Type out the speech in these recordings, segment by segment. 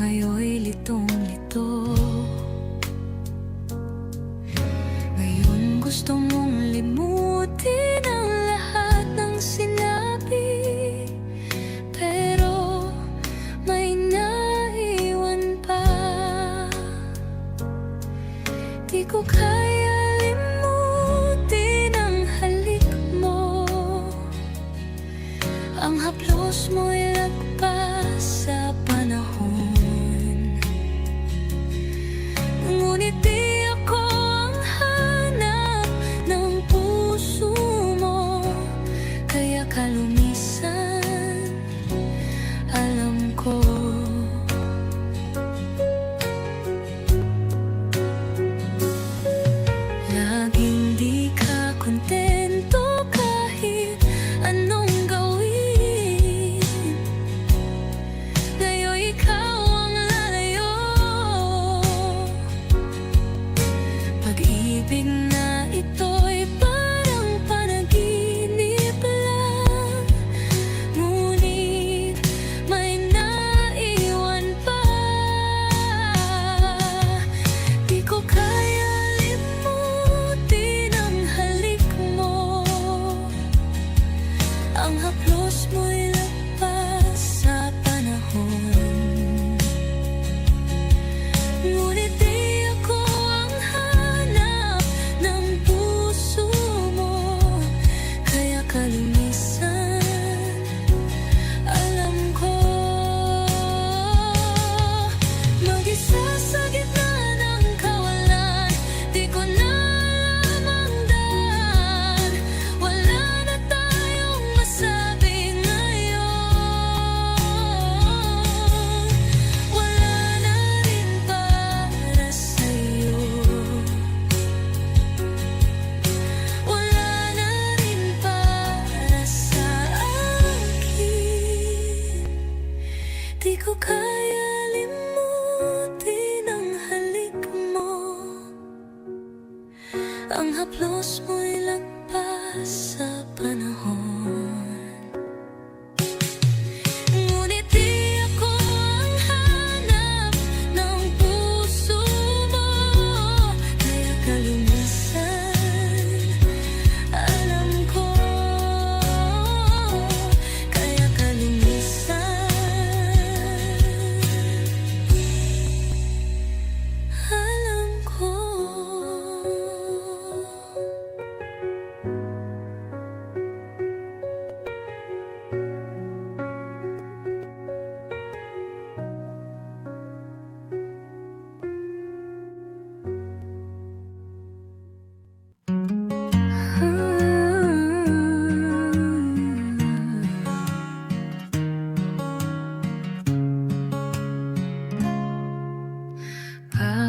Ako ngayon'y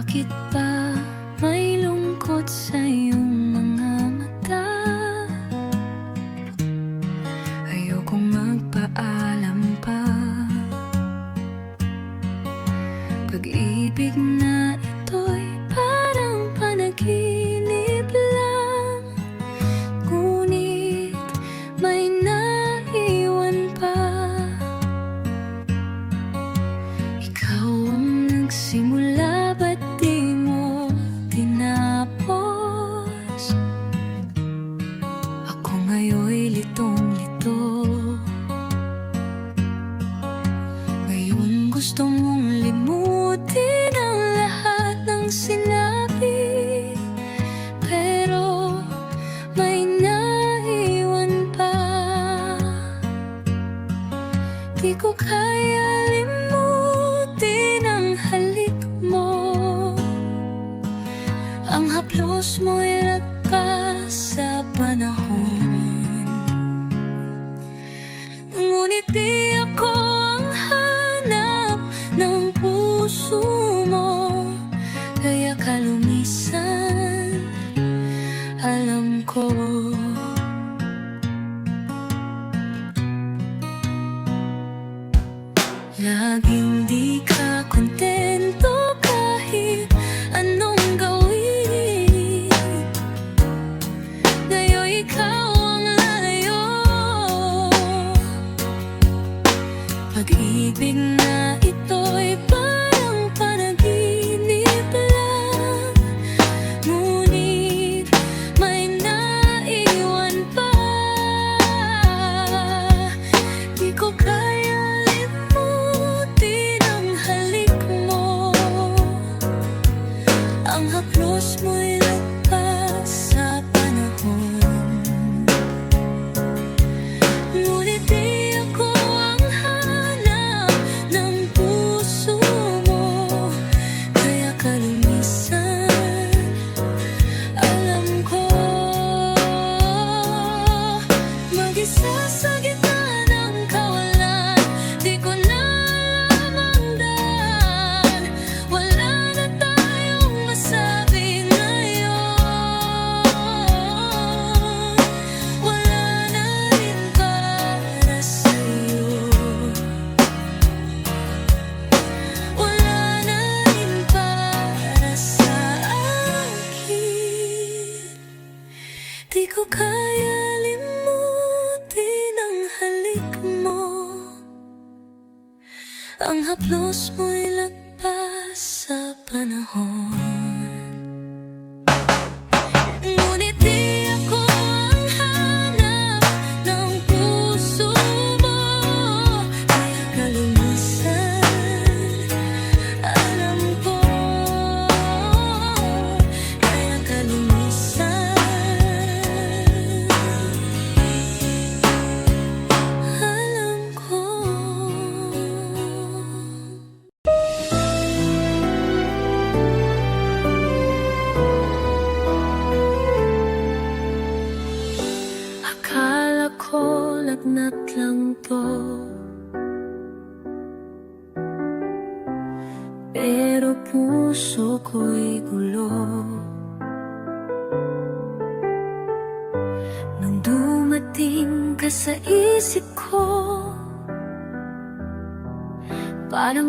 Bakit ba ko kaya Pag-ibig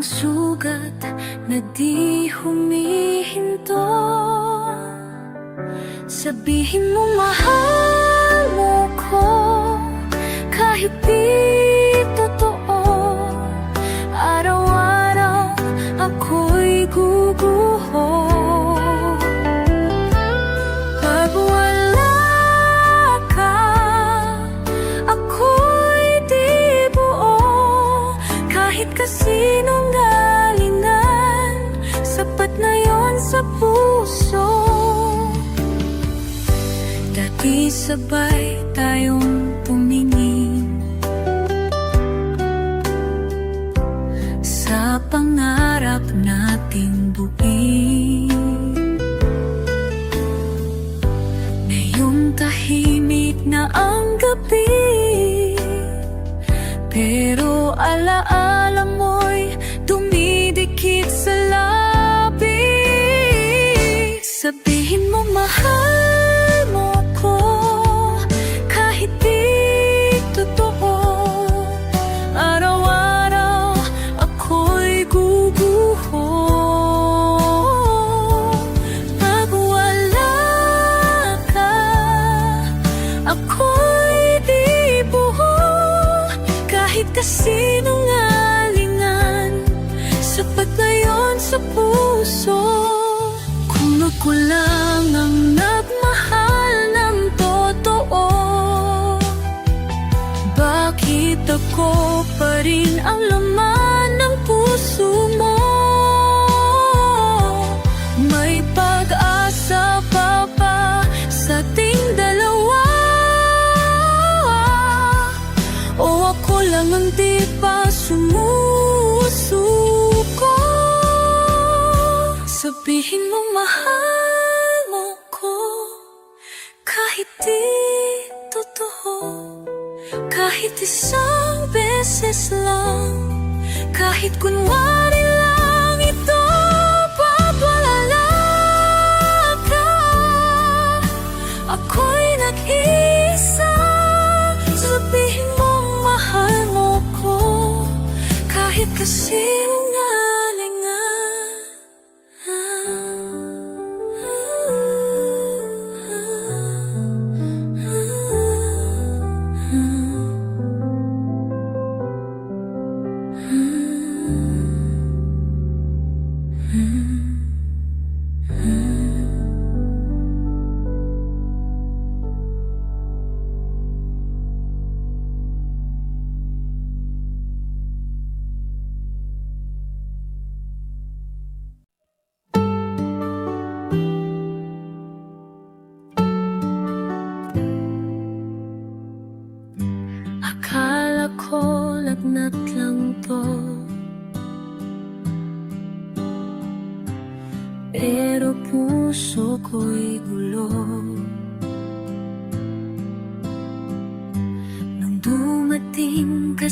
sugat na di humihinto alaala Kahit isang beses lang. Kahit kunwari lang ito Pagwalala ka? Ako'y nag-isa Sabihin mong mahal mo ko. Kahit kasinungalingan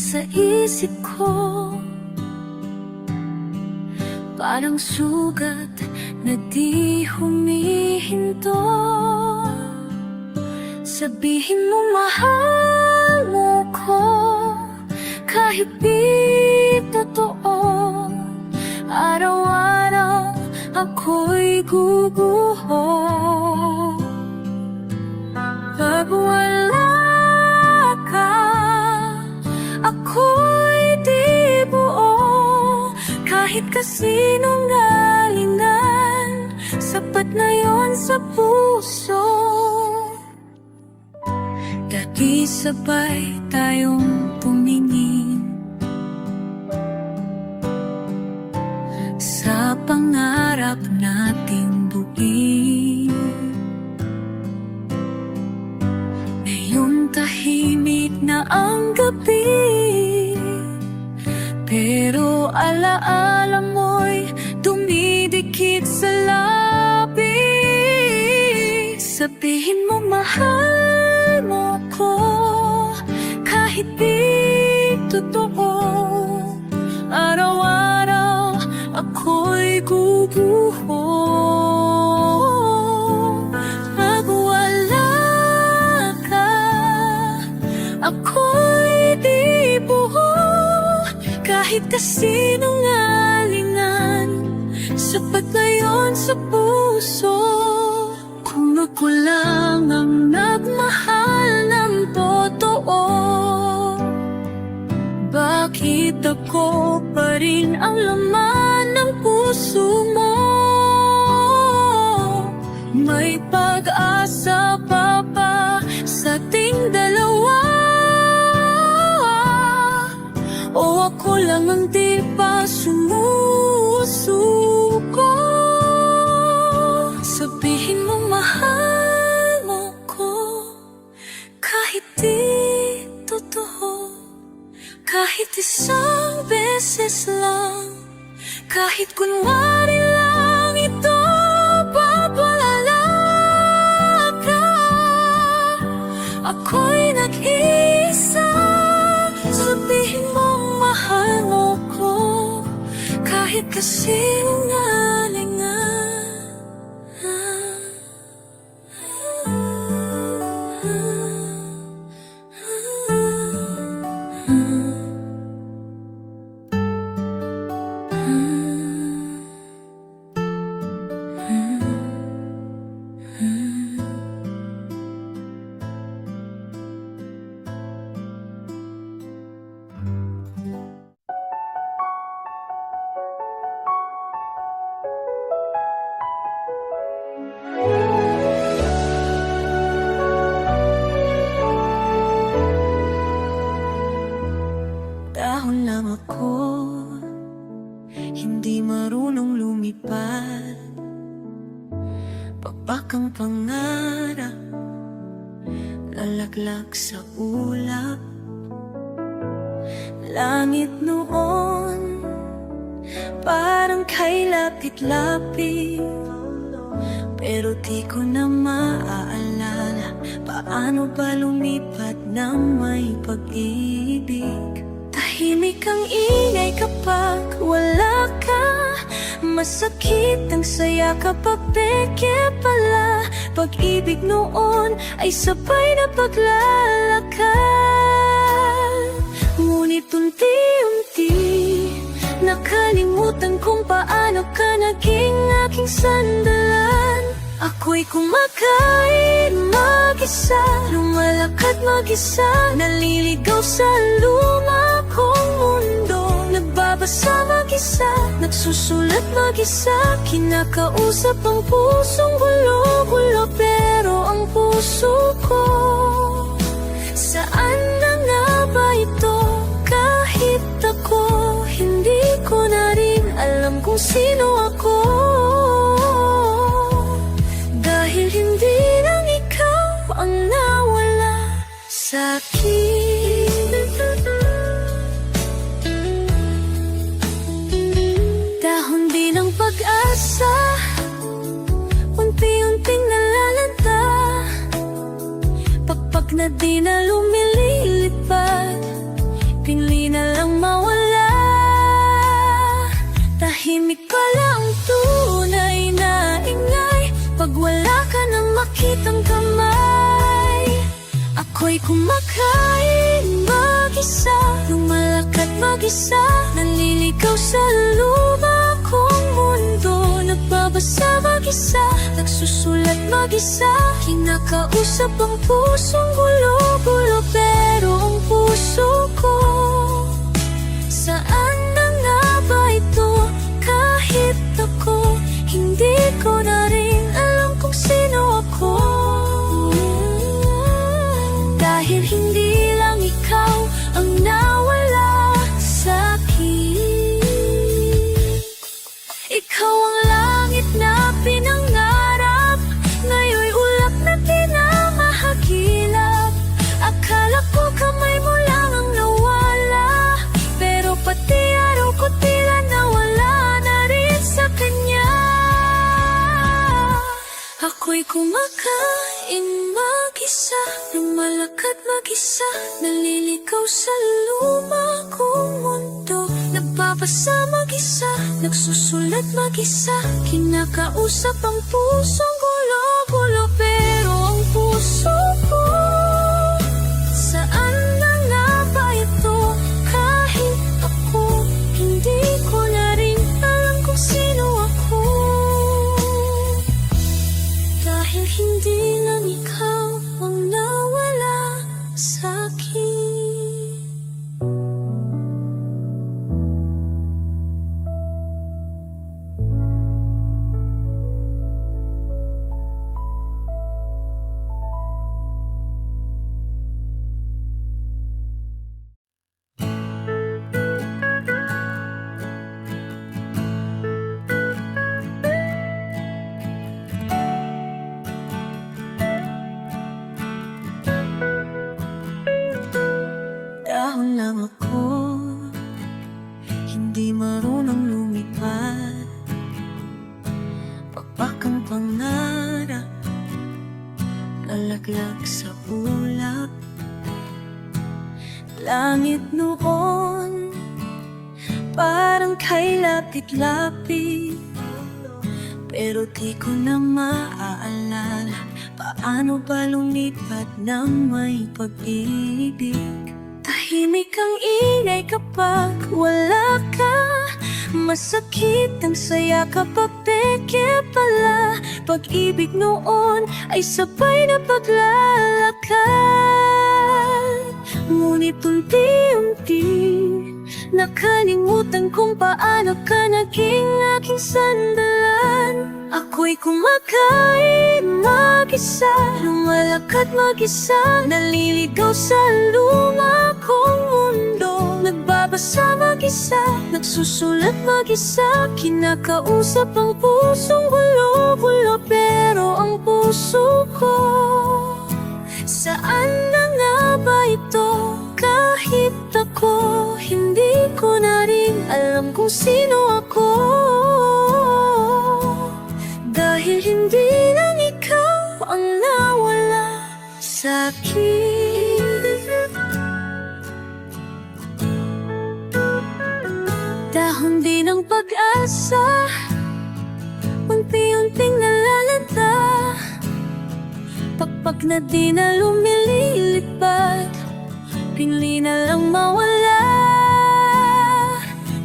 sa isip ko. Parang sugat na di humihinto. Sabihin mo mahal mo ko. Kahit di totoo Araw-araw ako'y guguho Kahit kasinungalingan Sapat na yon sa puso. Dati sabay tayong tumingin Sa pangarap nating buin Ngayon tahimik na ang gabi Pero alaala mo'y dumidikit sa labi Sabihin mo mahal mo ko Kahit di totoo. Araw-araw ako'y guguho kasinungalingan Sapat na yon sa puso Kung ako ang nagmahal ng totoo Bakit ako pa rin ang laman ng puso mo? May pag-asa pa ba sa ating dalawa? Lang ang di pa sumusuko? Sabihin mo mahal mo ko. Kahit di totoo. Kahit isang beses lang. Kahit kunwari lang ito Pagwalala ka. Ako'y nag-isa Kahit Dahon lang ako. Hindi marunong lumipad Pagpakang pangarap. Lalaglag sa ulap. Langit noon. Parang kay lapit-lapit. Pero di ko na maaalala Paano ba lumipat ng may pag-ibig Tahimik ang ingay kapag wala ka. Masakit ang saya kapag peke pala. Pag-ibig noon ay sabay na paglalakad. Ngunit unti-unti Nakalimutan kung paano ka naging aking sandalan. Ako'y kumakain mag-isa Lumalakad mag-isa. Naliligaw sa luma Nagbabasa mag-isa Nagsusulat mag-isa Kinakausap ang pusong gulo-gulo Pero ang puso ko Saan na nga ba ito? Kahit ako Hindi ko na rin alam kung sino ako na di na lumilipad Pinli na lang mawala. Tahimik pala ang tunay na ingay. Pag wala ka na makitang kamay Ako'y kumakain mag-isa. Lumalakad mag-isa Naliligaw sa mundo Nagbabasa mag-isa Nagsusulat mag-isa Kinakausap ang pusong gulo-gulo Pero ang puso ko Saan na nga ba ito? Kahit ako Hindi ko na pangarap Nalaglag sa ulap. Langit noon Parang kay lapit-lapit Pero di ko na maaalala Paano ba lumipat ng may pag-ibig. Tahimik ang ingay kapag wala ka Masakit ang saya kapag peke pala. Pag-ibig noon ay sabay na paglalakad. Ngunit unti-unti Nakalimutan kung paano ka naging aking sandalan. Ako'y kumakain mag-isa Lumalakad mag-isa. Naliligaw sa luma kong Nagbabasa mag-isa Nagsusulat mag-isa. Kinakausap ang pusong gulo-gulo Pero ang puso ko. Saan na nga ba ito? Kahit ako Hindi ko na rin alam kung sino ako. Dahil hindi lang ikaw ang nawala sa'kin Din ang pag-asa. Unti-unting nalalanta Pakpak na di na lumilipad. Pili na lang mawala.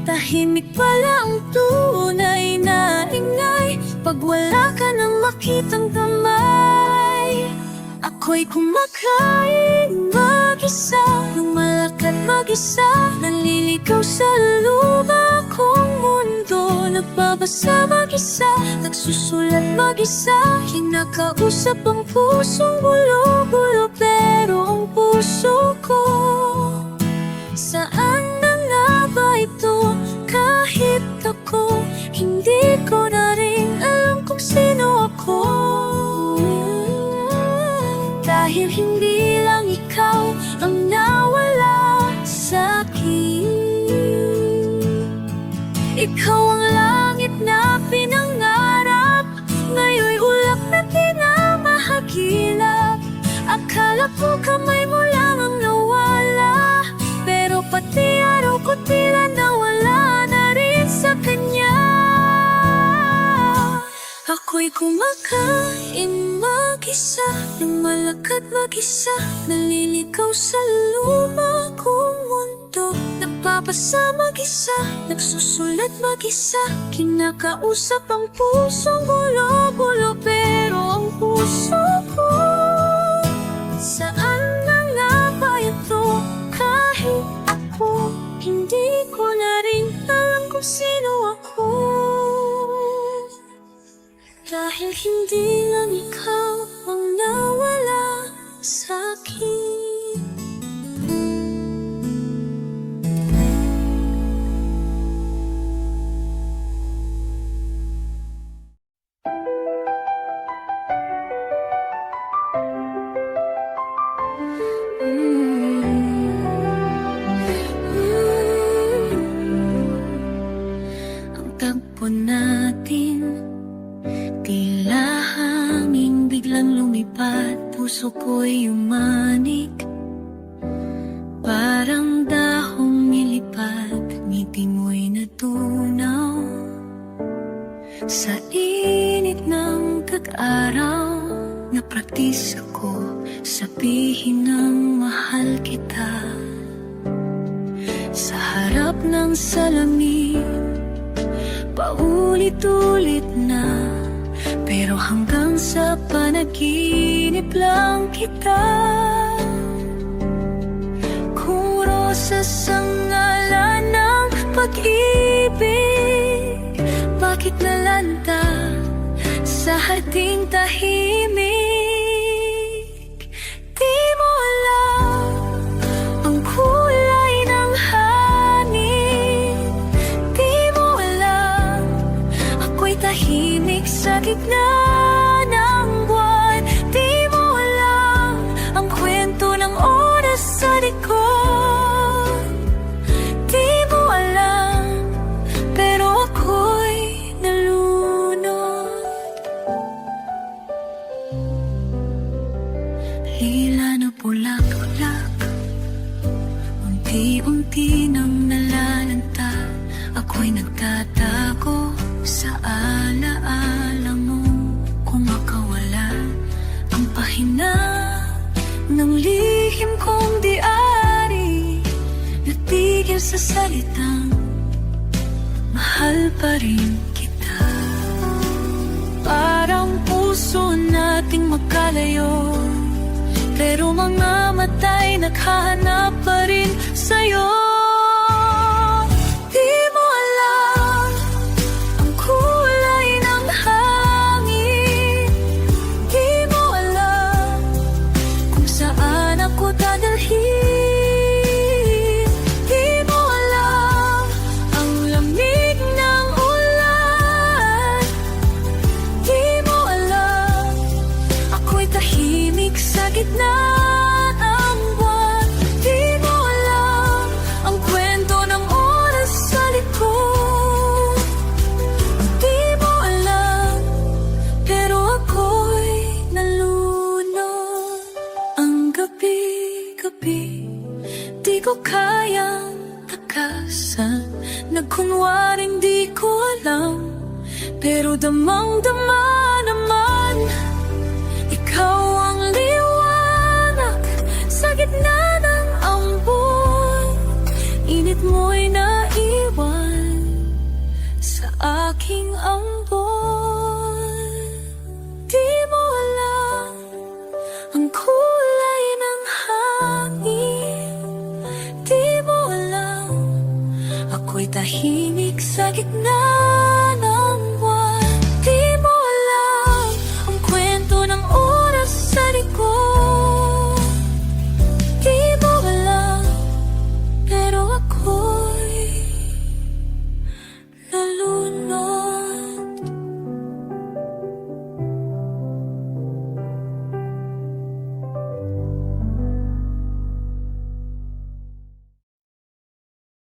Tahimik pala ang tunay na ingay. Pag wala ka nang makitang kamay Ako'y kumakain mag-isa Nung malakad mag-isa Naliligaw sa luma kong mundo Nagbabasa mag-isa Nagsusulat mag-isa Kinakausap ang pusong gulo-gulo Pero ang puso ko Saan na nga ba ito? Kahit ako Hindi ko na rin alam kung sino ako Dahil hindi Ikaw ang langit na pinangarap. Ngayon'y ulap na di na mahagilap Akala ko kamay mo lang ang nawala. Pero pati araw ko tila nawala na rin sa kanya. Ako'y kumakain mag-isa Nang malakad mag-isa. Naliligaw sa luma mundo Nagpapasa mag-isa Nagsusulat mag-isa Kinakausap ang pusong gulo-gulo Pero ang puso ko Saan na nga ba ito? Kahit ako Hindi ko na rin alam kung sino ako dahil hindi lang ikaw ang nawala ng salamin. Paulit-ulit na Pero hanggang sa panaginip lang kita. Kung rosas ang ngalan ng pag-ibig Bakit nalanta sa harding tahimik sa gitna